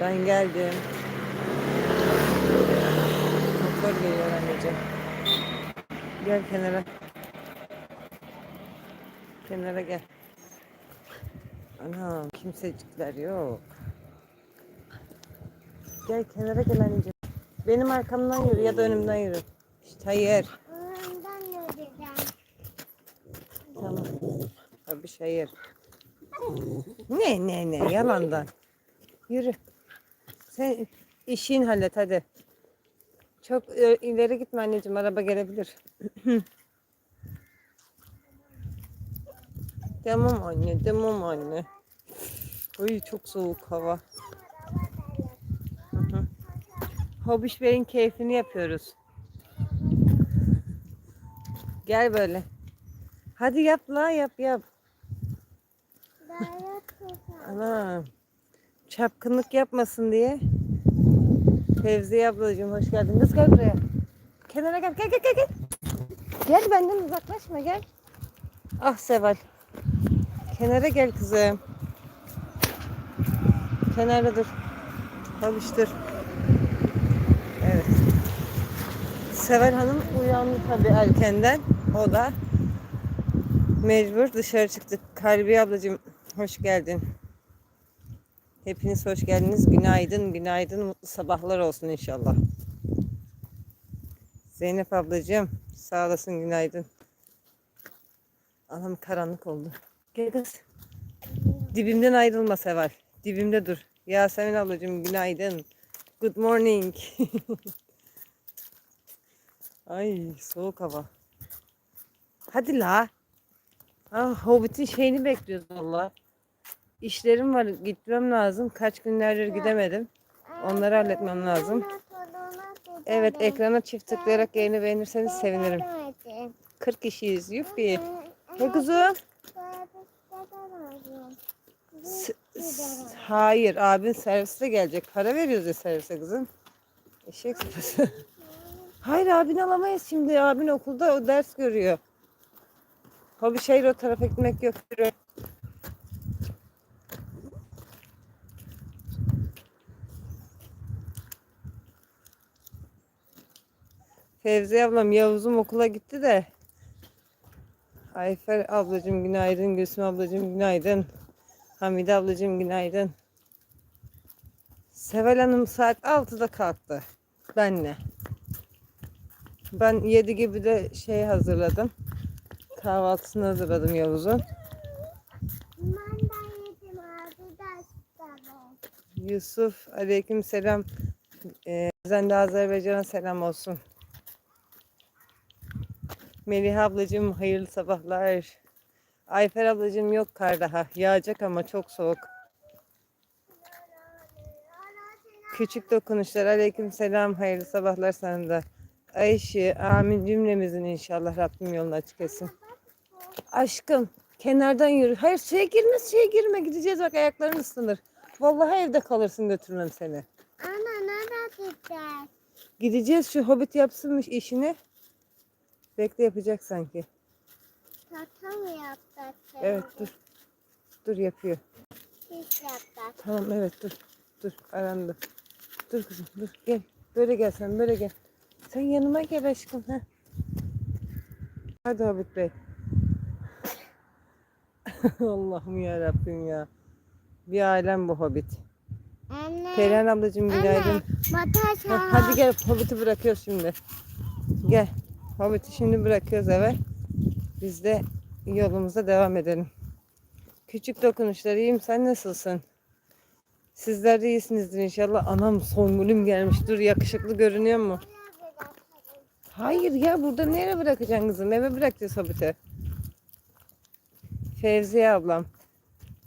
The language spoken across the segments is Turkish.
Ben geldim. Motor geliyor anneciğim. Gel kenara. Kenara gel. Anam kimsecikler yok. Gel kenara gel anneciğim. Benim arkamdan yürü ya da önümden yürü. İşte hayır. Ondan yürüyeceğim. Tamam. Abi hayır. Ne ne ne yalandan. Yürü. Sen işini hallet hadi. Çok e, ileri gitme anneciğim araba gelebilir. tamam anne tamam anne. Uy çok soğuk hava. Hobiş Bey'in keyfini yapıyoruz. Gel böyle. Hadi yap la yap yap. Yapacağım. Ana. Çapkınlık yapmasın diye. Fevziye ablacığım hoş geldin. Kız gel buraya. Kenara gel gel gel gel. Gel, gel benden uzaklaşma gel. Ah Seval. Kenara gel kızım. Kenara dur. Çalıştır. Evet. Seval Hanım uyandı tabii erkenden. O da mecbur dışarı çıktık. Kalbi ablacığım hoş geldin. Hepiniz hoş geldiniz. Günaydın, günaydın. Mutlu sabahlar olsun inşallah. Zeynep ablacığım sağ olasın günaydın. Anam karanlık oldu. Gel kız. Dibimden ayrılma Seval. Dibimde dur. Yasemin ablacığım günaydın. Good morning. Ay soğuk hava. Hadi la. Ah, Hobbit'in şeyini bekliyoruz valla. İşlerim var gitmem lazım. Kaç günlerdir gidemedim. Onları halletmem lazım. Evet ekrana çift tıklayarak yayını beğenirseniz sevinirim. 40 kişiyiz. Yuppi. S- s- Hayır abin serviste gelecek. Para veriyoruz ya servise kızım. Eşek sıpası. Hayır abin alamayız şimdi. Abin okulda o ders görüyor. Hobi şehir o tarafa gitmek yok. Yürü. Fevzi ablam Yavuz'um okula gitti de. Ayfer ablacığım günaydın. Gülsüm ablacığım günaydın. Hamide ablacığım günaydın. Seval Hanım saat 6'da kalktı. Benle. Ben 7 gibi de şey hazırladım. Kahvaltısını hazırladım Yavuz'un. Yusuf aleyküm selam. Ee, de Azerbaycan'a selam olsun. Melih ablacığım hayırlı sabahlar. Ayfer ablacığım yok kar daha. Yağacak ama çok soğuk. Küçük dokunuşlar aleyküm selam. Hayırlı sabahlar sana da. Ayşe amin cümlemizin inşallah Rabbim yolunu açık etsin. Aşkım kenardan yürü. Hayır şeye girme şeye girme gideceğiz bak ayakların ıslanır. Vallahi evde kalırsın götürmem seni. Ana nereye gideceğiz? Gideceğiz şu hobbit yapsınmış işini. Bekle yapacak sanki. Tata mı yapacak? Evet dur. Dur yapıyor. Hiç yapacak. Tamam evet dur. Dur arandı. Dur kızım dur gel. Böyle gel sen böyle gel. Sen yanıma gel aşkım. Heh. Hadi Hobbit Bey. Allah'ım ya Rabbim ya. Bir alem bu Hobbit. Anne. Perihan ablacığım günaydın. Anne. Heh, hadi gel Hobbit'i bırakıyoruz şimdi. Gel. Hobbit'i şimdi bırakıyoruz eve. Biz de yolumuza devam edelim. Küçük dokunuşlar iyiyim. Sen nasılsın? Sizler de iyisinizdir inşallah. Anam Songül'üm gelmiş. Dur yakışıklı görünüyor mu? Hayır ya burada nereye bırakacaksın kızım? Eve bırakacağız Hobbit'i. Fevziye ablam.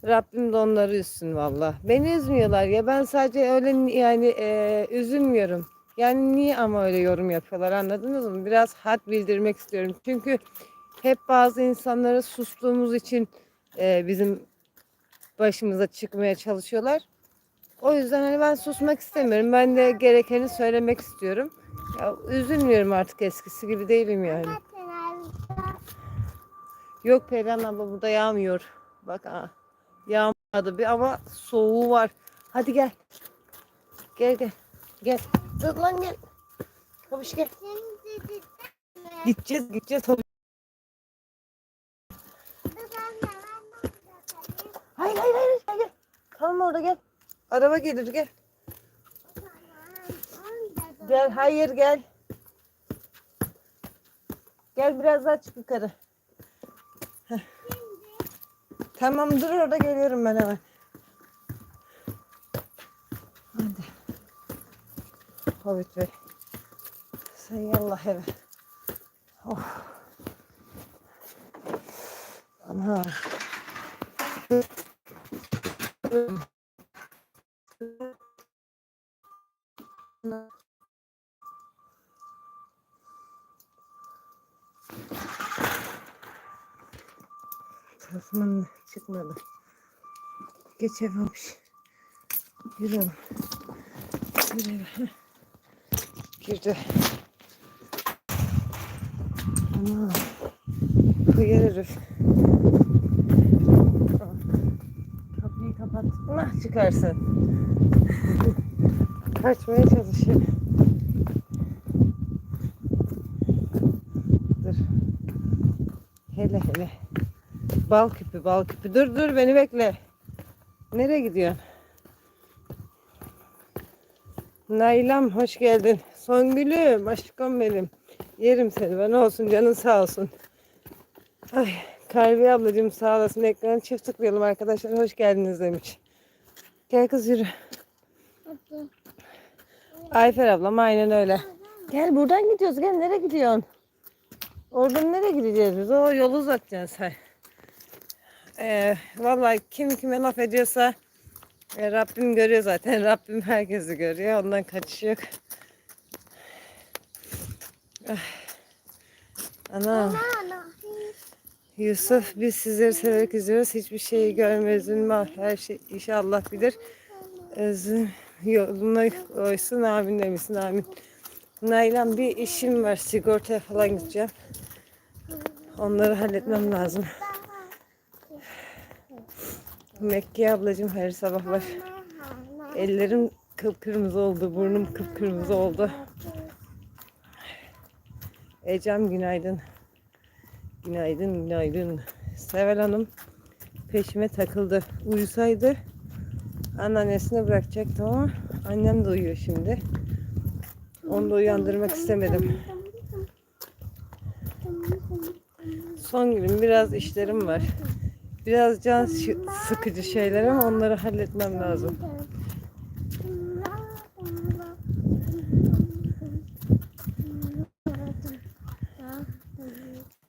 Rabbim de onları üzsün valla. Beni üzmüyorlar ya. Ben sadece öyle ni- yani e, üzülmüyorum. Yani niye ama öyle yorum yapıyorlar anladınız mı? Biraz had bildirmek istiyorum. Çünkü hep bazı insanlara sustuğumuz için e, bizim başımıza çıkmaya çalışıyorlar. O yüzden hani ben susmak istemiyorum. Ben de gerekeni söylemek istiyorum. Ya, üzülmüyorum artık eskisi gibi değilim yani. Yok Perihan abla burada yağmıyor. Bak ha. Yağmadı bir ama soğuğu var. Hadi gel. Gel gel. Gel. Dur lan gel. Havuç gel. Gideceğiz gideceğiz. Havuç. Hayır hayır hayır. Gel gel. Kalma orada gel. Araba gelir gel. Gel hayır gel. Gel biraz daha çık yukarı. Heh. Tamam dur orada geliyorum ben hemen. Sen yallah eve. Oh. Ana. Tasman çıkmadı. Geç eve olmuş. Yürü oğlum. Yürü eve. Heh. Girdi. Ana. Hıyar herif. Kapıyı kapat. Nah çıkarsın. Kaçmaya çalışıyor. Dur. Hele hele. Bal küpü, bal küpü. Dur dur beni bekle. Nereye gidiyorsun? Naylam hoş geldin. Songül'üm aşkım benim. Yerim seni ben olsun canın sağ olsun. Ay Kalbi ablacığım sağ olasın. Ekranı çift tıklayalım arkadaşlar. Hoş geldiniz demiş. Gel kız yürü. Hadi. Ayfer ablam aynen öyle. Gel buradan gidiyoruz. Gel nereye gidiyorsun? Oradan nereye gideceğiz biz? O yolu uzatacaksın sen. Ee, vallahi kim kime laf ediyorsa e, Rabbim görüyor zaten. Rabbim herkesi görüyor. Ondan kaçış yok. Ana. Yusuf biz sizleri severek izliyoruz. Hiçbir şeyi görmez. Üzülme. Her şey inşallah bilir. Özüm yoluna koysun. Amin demişsin. Amin. Naylan bir işim var. Sigortaya falan gideceğim. Onları halletmem lazım. Mekke ablacığım hayır sabahlar. Ellerim kıpkırmızı oldu. Burnum kıpkırmızı oldu. Ecem günaydın. Günaydın, günaydın. Sevel Hanım peşime takıldı. Uyusaydı anneannesine bırakacaktım ama annem de uyuyor şimdi. Onu da uyandırmak istemedim. Son günüm biraz işlerim var. Biraz can sıkıcı şeyler ama onları halletmem lazım.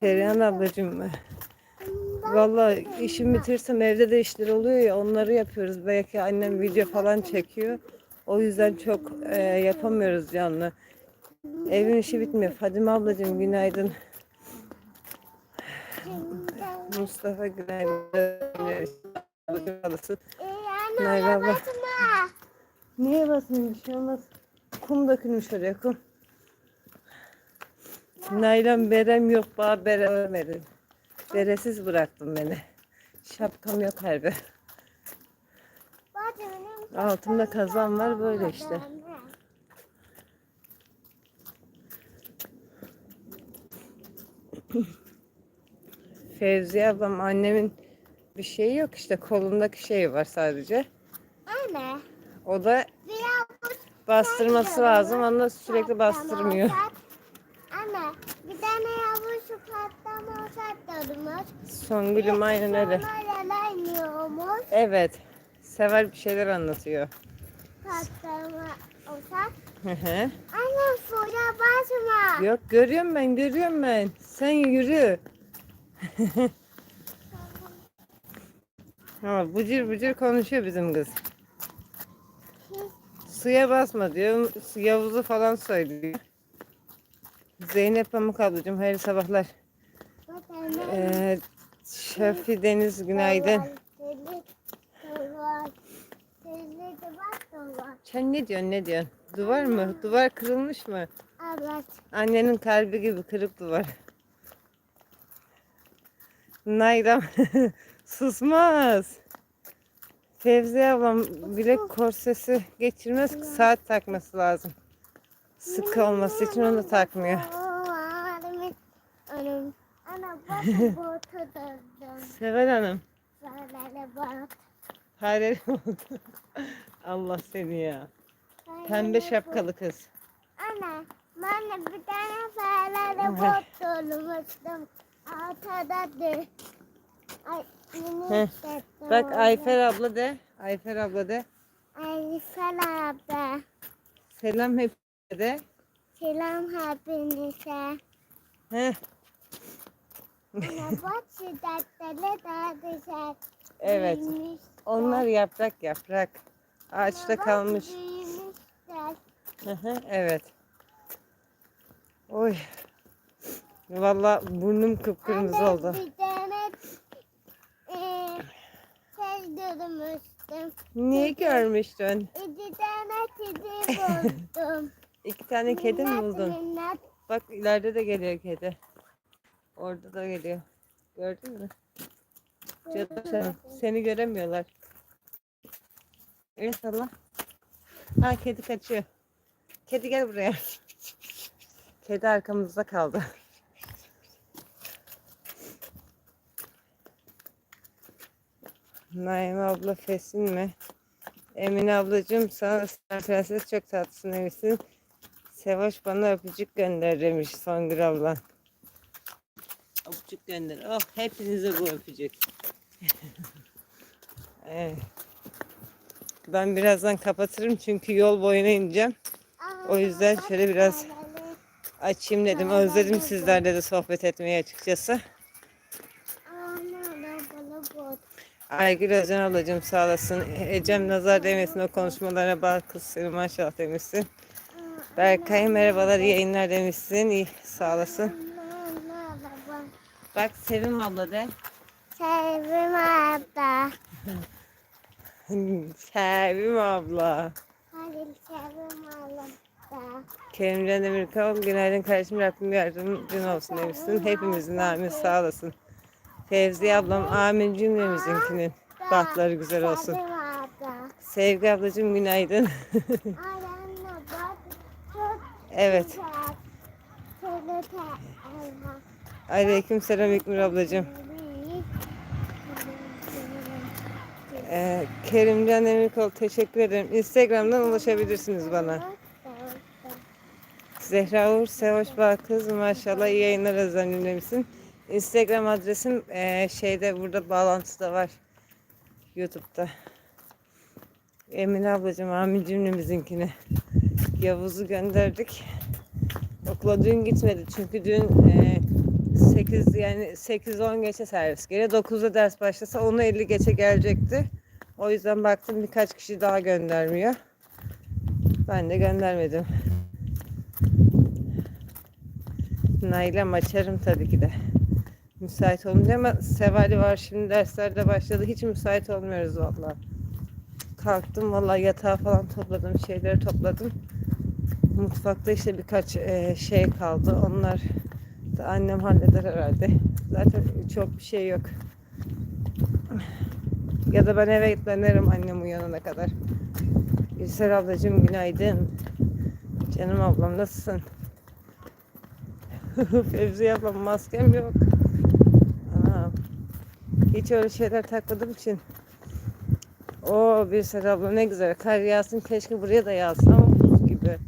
Perihan ablacığım Vallahi işimi bitirsem evde de işler oluyor ya onları yapıyoruz. Belki annem video falan çekiyor. O yüzden çok e, yapamıyoruz canlı. Evin işi bitmiyor. Fadime ablacığım günaydın. Mustafa günaydın. Merhaba. Niye basmayayım bir şey olmaz. Kum dökülmüş oraya kum. Naylon berem yok bana bere vermedin. Beresiz bıraktın beni. Şapkam yok harbi. Altımda kazan var böyle işte. Fevziye ablam annemin bir şeyi yok işte kolundaki şey var sadece. Anne. O da bastırması lazım. Onu da sürekli bastırmıyor. Anne bir tane yavru şu patlama sattırmış. Songül'üm aynen öyle. Evet. Sever bir şeyler anlatıyor. Patlama olsak. Hı hı. Anne suya basma. Yok görüyorum ben görüyorum ben. Sen yürü. Ama bıcır bıcır konuşuyor bizim kız. Suya basma diyor. Yavuz'u falan söylüyor. Zeynep Pamuk ablacığım hayırlı sabahlar. Ee, Şafi Deniz günaydın. Sen ne diyorsun ne diyorsun? Duvar mı? Duvar kırılmış mı? Evet. Annenin kalbi gibi kırık duvar. Naydam susmaz. Fevzi ablam bilek korsesi geçirmez ki saat takması lazım. Sıkı olması için onu takmıyor. Ana döndüm. Sever Hanım. Hayır oldu. Allah seni ya. Pembe şapkalı kız. Ana, de bir tane fareli bot dolmuştum. Ortadadır. Ay, yeni Heh, Bak. Ayfer abla de. Ayfer abla de. Ayfer abi. Selam hep de. Selam hepinize. Heh, Ana bak şiddetleri daha güzel. Evet. Onlar yaprak yaprak. Ağaçta kalmış. büyümüşler. Hı hı, evet. Oy. Valla burnum kıpkırmızı Anne, oldu. Bir tane eee şey görmüştüm. Niye görmüştün? İki tane kedi buldum. İki tane kedi mi buldun? minnak. Bak ileride de geliyor kedi. Orada da geliyor. Gördün mü? Canım sen, seni göremiyorlar. Evet Allah. Ha kedi kaçıyor. Kedi gel buraya. Kedi arkamızda kaldı. Naime abla fesin mi? Emine ablacığım sana sen prenses çok tatlısın emisin. Sevaş bana öpücük gönder demiş Songül abla. Öpücük gönder. Oh hepinize bu öpücük. evet. Ben birazdan kapatırım çünkü yol boyuna ineceğim. O yüzden şöyle biraz açayım dedim. Özledim sizlerle de sohbet etmeyi açıkçası. Aygül Özen ablacığım sağ olasın. Ecem nazar değmesin o konuşmalarına bak kız seni maşallah demişsin. Berkay merhabalar yayınlar demişsin. İyi sağ olasın. Bak Sevim abla de. Sevim abla. Sevim abla. Hadi sevim abla. Kerimcan Demirkol günaydın kardeşim Rabbim yardımcın olsun demişsin. Hepimizin amin sağ olasın. Fevzi ablam amin cümlemizinkinin bahtları güzel olsun. Sevgi ablacığım günaydın. Evet. Aleyküm selam İkmir ablacığım. Ee, Kerimcan Demirkol teşekkür ederim. Instagram'dan ulaşabilirsiniz bana. Zehra Uğur Sevoş Kız maşallah iyi yayınlar Özlem dinlemişsin. Instagram adresim eee, şeyde burada bağlantıda var. Youtube'da. Emine ablacığım amin cümlemizinkini. Yavuz'u gönderdik. Okula dün gitmedi çünkü dün eee 8 yani 8-10 geçe servis geliyor. 9'da ders başlasa 10'u 50 geçe gelecekti. O yüzden baktım birkaç kişi daha göndermiyor. Ben de göndermedim. Nailem açarım tabii ki de. Müsait olunca ama Sevali var şimdi derslerde başladı. Hiç müsait olmuyoruz valla. Kalktım valla yatağı falan topladım. Şeyleri topladım. Mutfakta işte birkaç e, şey kaldı. Onlar da annem halleder herhalde. Zaten çok bir şey yok. Ya da ben eve dönerim annem uyanana kadar. Gülsel ablacığım günaydın. Canım ablam nasılsın? Fevzi ablam maskem yok. Anam. Hiç öyle şeyler takmadığım için. O Serap abla ne güzel. Kar yağsın keşke buraya da yağsın ama buz gibi.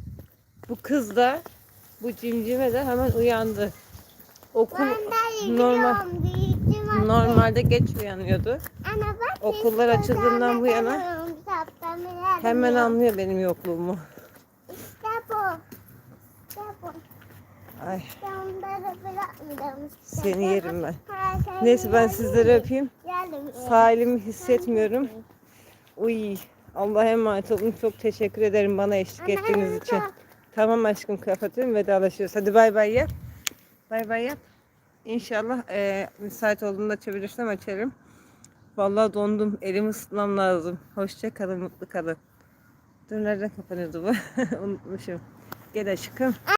Bu kız da bu cimcime de hemen uyandı. Okul normal normalde geç uyanıyordu. Ana bak Okullar açıldığından bu yana Hemen anlıyor benim yokluğumu. İşte bu. İşte bu. Ay seni yerim ben. Neyse ben sizleri öpeyim. Sahilimi hissetmiyorum. Uy Allah'a emanet olun. Çok teşekkür ederim bana eşlik ettiğiniz için. Tamam aşkım kapatıyorum vedalaşıyoruz. Hadi bay bay yap. Bay bay yap. İnşallah eee müsait olduğunda açabilirsem açarım. Vallahi dondum. Elimi ısıtmam lazım. Hoşça kalın, mutlu kalın. Dur nereden kapanıyordu bu? Unutmuşum. Gel aşkım.